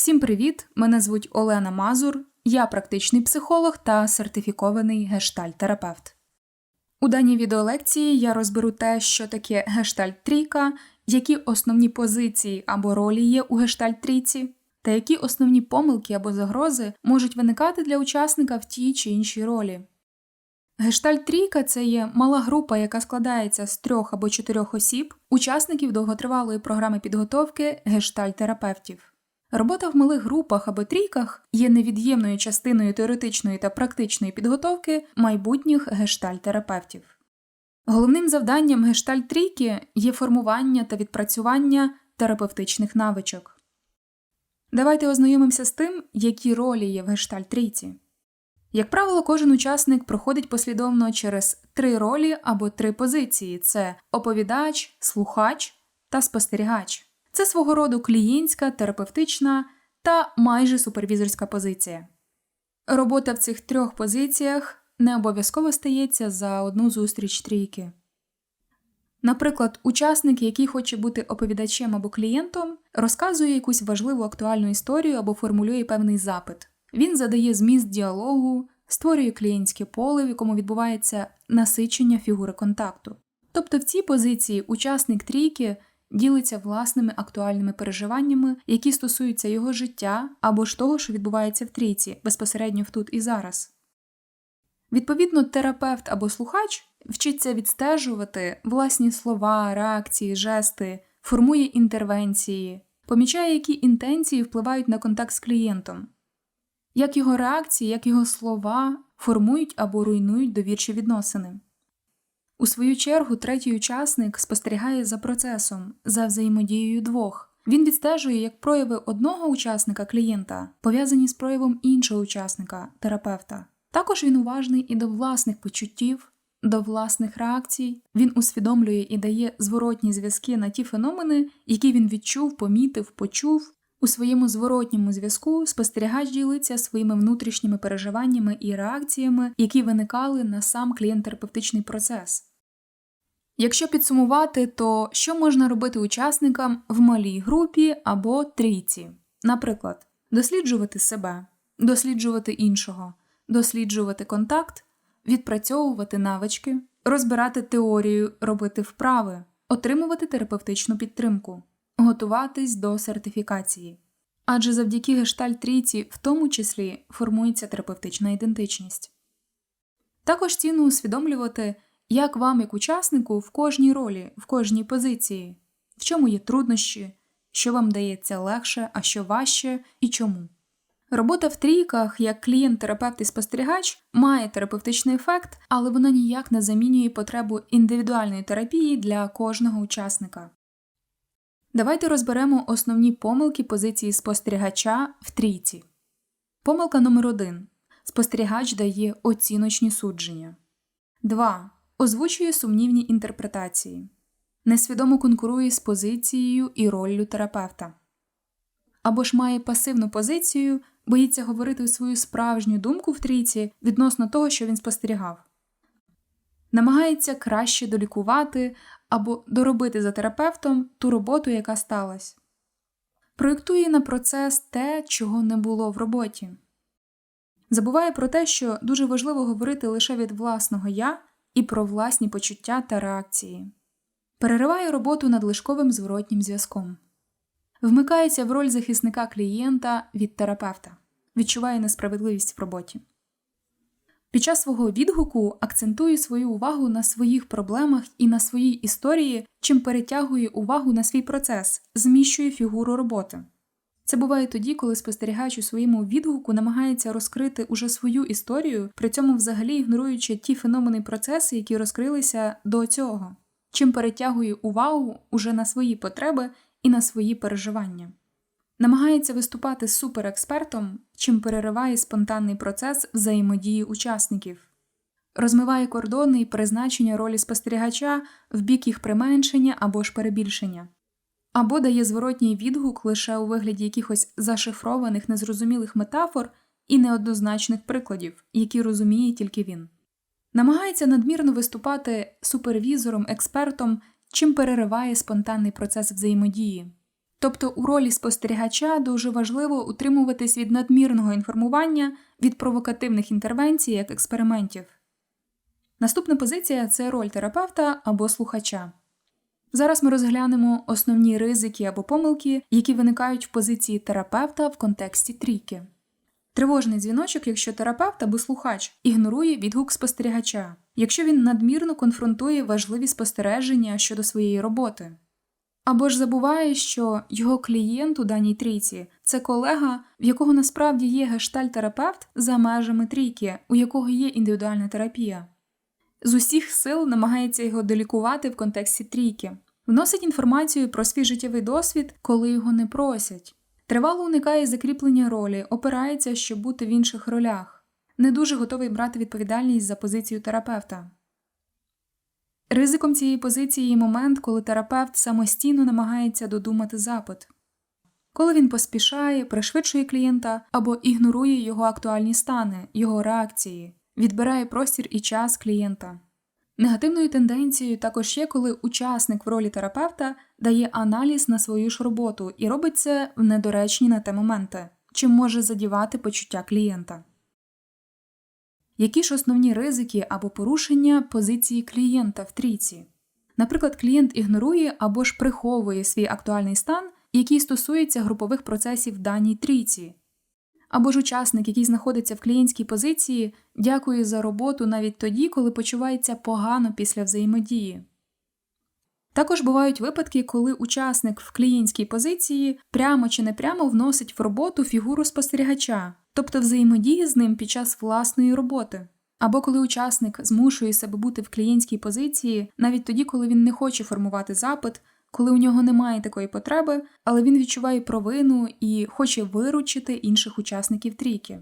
Всім привіт! Мене звуть Олена Мазур, я практичний психолог та сертифікований гештальт-терапевт. У даній відеолекції я розберу те, що таке гештальт-трійка, які основні позиції або ролі є у гештальт-трійці, та які основні помилки або загрози можуть виникати для учасника в тій чи іншій ролі. Гештальт-трійка це є мала група, яка складається з трьох або чотирьох осіб, учасників довготривалої програми підготовки гештальт-терапевтів. Робота в малих групах або трійках є невід'ємною частиною теоретичної та практичної підготовки майбутніх гештальт-терапевтів. Головним завданням гештальт-трійки є формування та відпрацювання терапевтичних навичок. Давайте ознайомимося з тим, які ролі є в гештальт-трійці. Як правило, кожен учасник проходить послідовно через три ролі або три позиції: це оповідач, слухач та спостерігач. Це свого роду клієнтська, терапевтична та майже супервізорська позиція. Робота в цих трьох позиціях не обов'язково стається за одну зустріч трійки. Наприклад, учасник, який хоче бути оповідачем або клієнтом, розказує якусь важливу актуальну історію або формулює певний запит. Він задає зміст діалогу, створює клієнтське поле, в якому відбувається насичення фігури контакту. Тобто в цій позиції учасник трійки ділиться власними актуальними переживаннями, які стосуються його життя або ж того, що відбувається в трійці, безпосередньо в тут і зараз. Відповідно, терапевт або слухач вчиться відстежувати власні слова, реакції, жести, формує інтервенції, помічає, які інтенції впливають на контакт з клієнтом, як його реакції, як його слова формують або руйнують довірчі відносини. У свою чергу, третій учасник спостерігає за процесом, за взаємодією двох. Він відстежує, як прояви одного учасника клієнта пов'язані з проявом іншого учасника терапевта. Також він уважний і до власних почуттів, до власних реакцій. Він усвідомлює і дає зворотні зв'язки на ті феномени, які він відчув, помітив, почув. У своєму зворотньому зв'язку спостерігач ділиться своїми внутрішніми переживаннями і реакціями, які виникали на сам клієнт-терапевтичний процес. Якщо підсумувати, то що можна робити учасникам в малій групі або трійці? Наприклад, досліджувати себе, досліджувати іншого, досліджувати контакт, відпрацьовувати навички, розбирати теорію, робити вправи, отримувати терапевтичну підтримку, готуватись до сертифікації. Адже завдяки гештальт трійці в тому числі формується терапевтична ідентичність. Також цінно усвідомлювати. Як вам, як учаснику, в кожній ролі, в кожній позиції, в чому є труднощі, що вам дається легше, а що важче і чому? Робота в трійках як клієнт-терапевт і спостерігач має терапевтичний ефект, але вона ніяк не замінює потребу індивідуальної терапії для кожного учасника. Давайте розберемо основні помилки позиції спостерігача в трійці. Помилка номер 1 Спостерігач дає оціночні судження. 2 озвучує сумнівні інтерпретації, несвідомо конкурує з позицією і роллю терапевта, або ж має пасивну позицію, боїться говорити свою справжню думку в трійці відносно того, що він спостерігав, намагається краще долікувати або доробити за терапевтом ту роботу, яка сталася, проєктує на процес те, чого не було в роботі. Забуває про те, що дуже важливо говорити лише від власного я і про власні почуття та реакції, перериває роботу над лишковим зворотнім зв'язком, вмикається в роль захисника клієнта від терапевта, відчуває несправедливість в роботі. Під час свого відгуку акцентує свою увагу на своїх проблемах і на своїй історії, чим перетягує увагу на свій процес, зміщує фігуру роботи. Це буває тоді, коли спостерігач у своєму відгуку намагається розкрити уже свою історію, при цьому взагалі ігноруючи ті феномени і процеси, які розкрилися до цього, чим перетягує увагу уже на свої потреби і на свої переживання. Намагається виступати суперекспертом, чим перериває спонтанний процес взаємодії учасників, розмиває кордони і призначення ролі спостерігача в бік їх применшення або ж перебільшення або дає зворотній відгук лише у вигляді якихось зашифрованих незрозумілих метафор і неоднозначних прикладів, які розуміє тільки він. Намагається надмірно виступати супервізором, експертом, чим перериває спонтанний процес взаємодії, Тобто у ролі спостерігача дуже важливо утримуватись від надмірного інформування від провокативних інтервенцій як експериментів. Наступна позиція це роль терапевта або слухача. Зараз ми розглянемо основні ризики або помилки, які виникають в позиції терапевта в контексті трійки. Тривожний дзвіночок, якщо терапевт або слухач ігнорує відгук спостерігача, якщо він надмірно конфронтує важливі спостереження щодо своєї роботи. Або ж забуває, що його клієнт у даній трійці це колега, в якого насправді є гештальтерапевт за межами трійки, у якого є індивідуальна терапія. З усіх сил намагається його долікувати в контексті трійки, вносить інформацію про свій життєвий досвід, коли його не просять. Тривало уникає закріплення ролі, опирається, щоб бути в інших ролях, не дуже готовий брати відповідальність за позицію терапевта. Ризиком цієї позиції є момент, коли терапевт самостійно намагається додумати запит, коли він поспішає, пришвидшує клієнта або ігнорує його актуальні стани, його реакції, відбирає простір і час клієнта. Негативною тенденцією також є, коли учасник в ролі терапевта дає аналіз на свою ж роботу і робить це в недоречні на те моменти, чим може задівати почуття клієнта. Які ж основні ризики або порушення позиції клієнта в трійці? Наприклад, клієнт ігнорує або ж приховує свій актуальний стан, який стосується групових процесів в даній трійці, або ж учасник, який знаходиться в клієнтській позиції, дякує за роботу навіть тоді, коли почувається погано після взаємодії. Також бувають випадки, коли учасник в клієнтській позиції прямо чи непрямо вносить в роботу фігуру спостерігача, тобто взаємодіє з ним під час власної роботи, або коли учасник змушує себе бути в клієнтській позиції навіть тоді, коли він не хоче формувати запит, коли у нього немає такої потреби, але він відчуває провину і хоче виручити інших учасників трійки.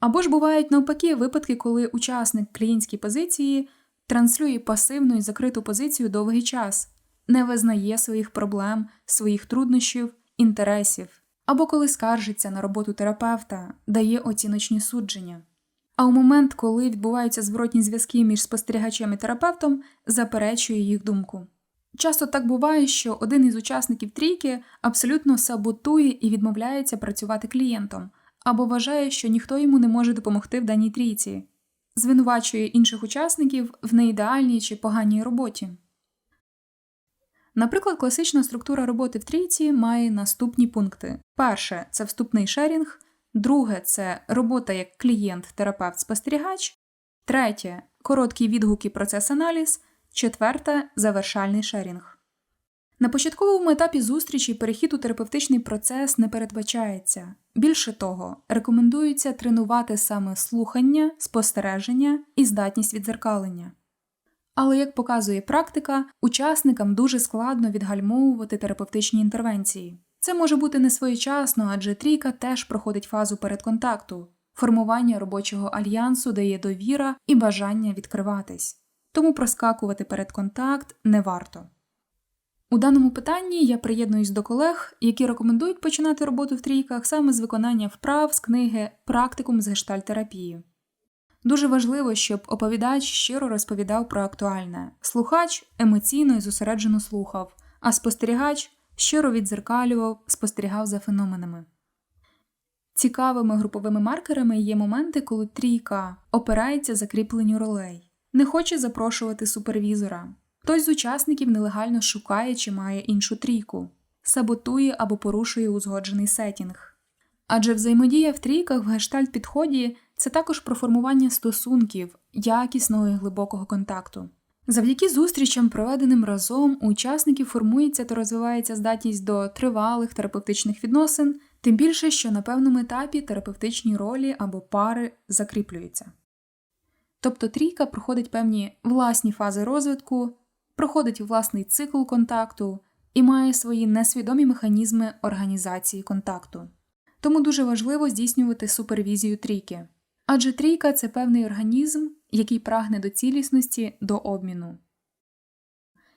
Або ж бувають навпаки випадки, коли учасник клієнтській позиції транслює пасивну і закриту позицію довгий час, не визнає своїх проблем, своїх труднощів, інтересів, або коли скаржиться на роботу терапевта, дає оціночні судження. А у момент, коли відбуваються зворотні зв'язки між спостерігачем і терапевтом, заперечує їх думку. Часто так буває, що один із учасників трійки абсолютно саботує і відмовляється працювати клієнтом, або вважає, що ніхто йому не може допомогти в даній трійці, звинувачує інших учасників в неідеальній чи поганій роботі. Наприклад, класична структура роботи в трійці має наступні пункти: перше це вступний шерінг, друге це робота як клієнт, терапевт, спостерігач, третє короткі відгуки процес-аналіз. Четверте завершальний шерінг. На початковому етапі зустрічі перехід у терапевтичний процес не передбачається. Більше того, рекомендується тренувати саме слухання, спостереження і здатність відзеркалення. Але, як показує практика, учасникам дуже складно відгальмовувати терапевтичні інтервенції. Це може бути не своєчасно, адже трійка теж проходить фазу передконтакту. Формування робочого альянсу дає довіра і бажання відкриватись тому проскакувати перед контакт не варто. У даному питанні я приєднуюсь до колег, які рекомендують починати роботу в трійках саме з виконання вправ з книги Практикум з гештальтерапії. Дуже важливо, щоб оповідач щиро розповідав про актуальне, слухач емоційно і зосереджено слухав, а спостерігач щиро відзеркалював, спостерігав за феноменами. Цікавими груповими маркерами є моменти, коли трійка опирається закріпленню ролей не хоче запрошувати супервізора. Хтось з учасників нелегально шукає чи має іншу трійку, саботує або порушує узгоджений сетінг. Адже взаємодія в трійках в гештальт підході це також про формування стосунків, якісного і глибокого контакту. Завдяки зустрічам, проведеним разом, у учасників формується та розвивається здатність до тривалих терапевтичних відносин, тим більше, що на певному етапі терапевтичні ролі або пари закріплюються. Тобто трійка проходить певні власні фази розвитку, проходить власний цикл контакту і має свої несвідомі механізми організації контакту. Тому дуже важливо здійснювати супервізію трійки. Адже трійка це певний організм, який прагне до цілісності, до обміну.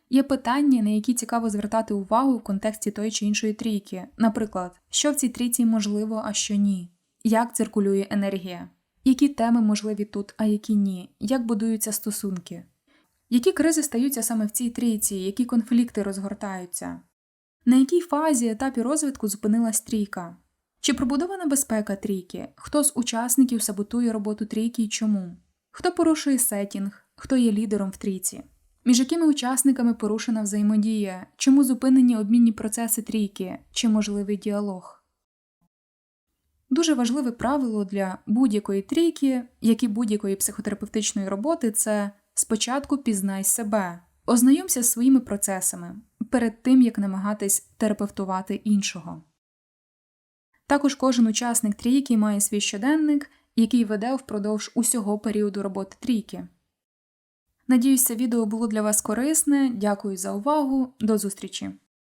Є питання, на які цікаво звертати увагу в контексті тої чи іншої трійки, наприклад, що в цій трійці можливо, а що ні, як циркулює енергія які теми можливі тут, а які ні, як будуються стосунки, які кризи стаються саме в цій трійці, які конфлікти розгортаються, На якій фазі етапі розвитку зупинилась трійка? Чи пробудована безпека трійки? Хто з учасників саботує роботу трійки і чому? Хто порушує сетінг? Хто є лідером в трійці? Між якими учасниками порушена взаємодія? Чому зупинені обмінні процеси трійки? Чи можливий діалог? Дуже важливе правило для будь-якої трійки, як і будь-якої психотерапевтичної роботи, це спочатку пізнай себе, ознайомся з своїми процесами перед тим, як намагатись терапевтувати іншого. Також кожен учасник трійки має свій щоденник, який веде впродовж усього періоду роботи трійки. Надіюсь, це відео було для вас корисне. Дякую за увагу. До зустрічі!